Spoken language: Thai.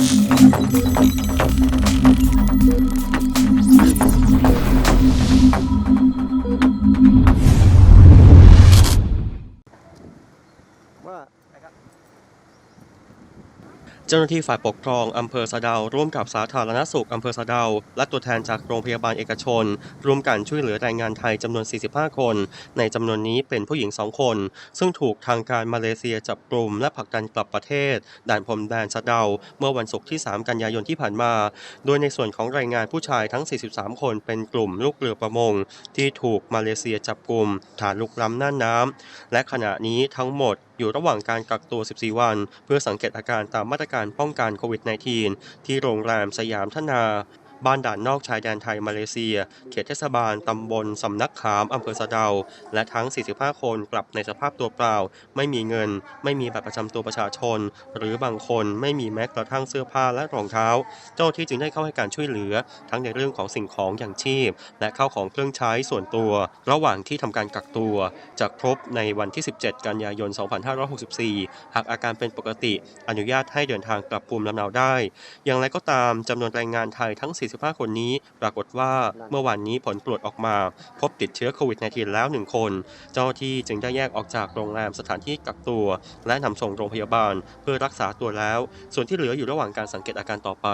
ว่า เจ้าหน้าที่ฝ่ายปกครองอำเภอสะเดา ร่วมกับสาธารณสุขอำเภอสะเดา และตัวแทนจากโรงพยาบาลเอกชน ร่วมกันช่วยเหลือแรงงานไทยจำนวน 45 คน ในจำนวนนี้เป็นผู้หญิง 2 คน ซึ่งถูกทางการมาเลเซียจับกลุ่มและผลักดันกลับประเทศ ด่านพรมแดนสะเดา เมื่อวันศุกร์ที่ 3 กันยายนที่ผ่านมา โดยในส่วนของแรงงานผู้ชายทั้ง 43 คนเป็นกลุ่มลูกเรือประมง ที่ถูกมาเลเซียจับกลุ่มฐานลุกล้ำน่านน้ำและขณะนี้ทั้งหมด อยู่ระหว่างการกักตัว 14 วัน เพื่อสังเกตอาการตามมาตรการป้องกันโควิด -19 ที่โรงแรมสยามธนา บ้านด่านนอกชายแดนไทยมาเลเซีย เขตเทศบาลตำบลสำนักขามอำเภอสะเดา และทั้ง 45 คนกลับในสภาพตัวเปล่า ไม่มีเงิน ไม่มีบัตรประจำตัวประชาชน หรือบางคนไม่มีแม้กระทั่งเสื้อผ้าและรองเท้า เจ้าหน้าที่จึงได้เข้าให้การช่วยเหลือ ทั้งในเรื่องของสิ่งของอย่างชีพ และเข้าของเครื่องใช้ส่วนตัว ระหว่างที่ทำการกักตัวจะครบในวันที่ 17 กันยายน 2564 หากอาการเป็นปกติ อนุญาตให้เดินทางกลับภูมิลำเนาได้ อย่างไรก็ตามจำนวนแรงงานไทยทั้ง45 คนนี้ ปรากฏว่าเมื่อวานนี้ผลตรวจออกมา พบติดเชื้อโควิด -19 แล้ว 1 คน เจ้าที่จึงได้แยกออกจากโรงแรมสถานที่กักตัว และนำส่งโรงพยาบาลเพื่อรักษาตัวแล้ว ส่วนที่เหลืออยู่ระหว่างการสังเกตอาการต่อไป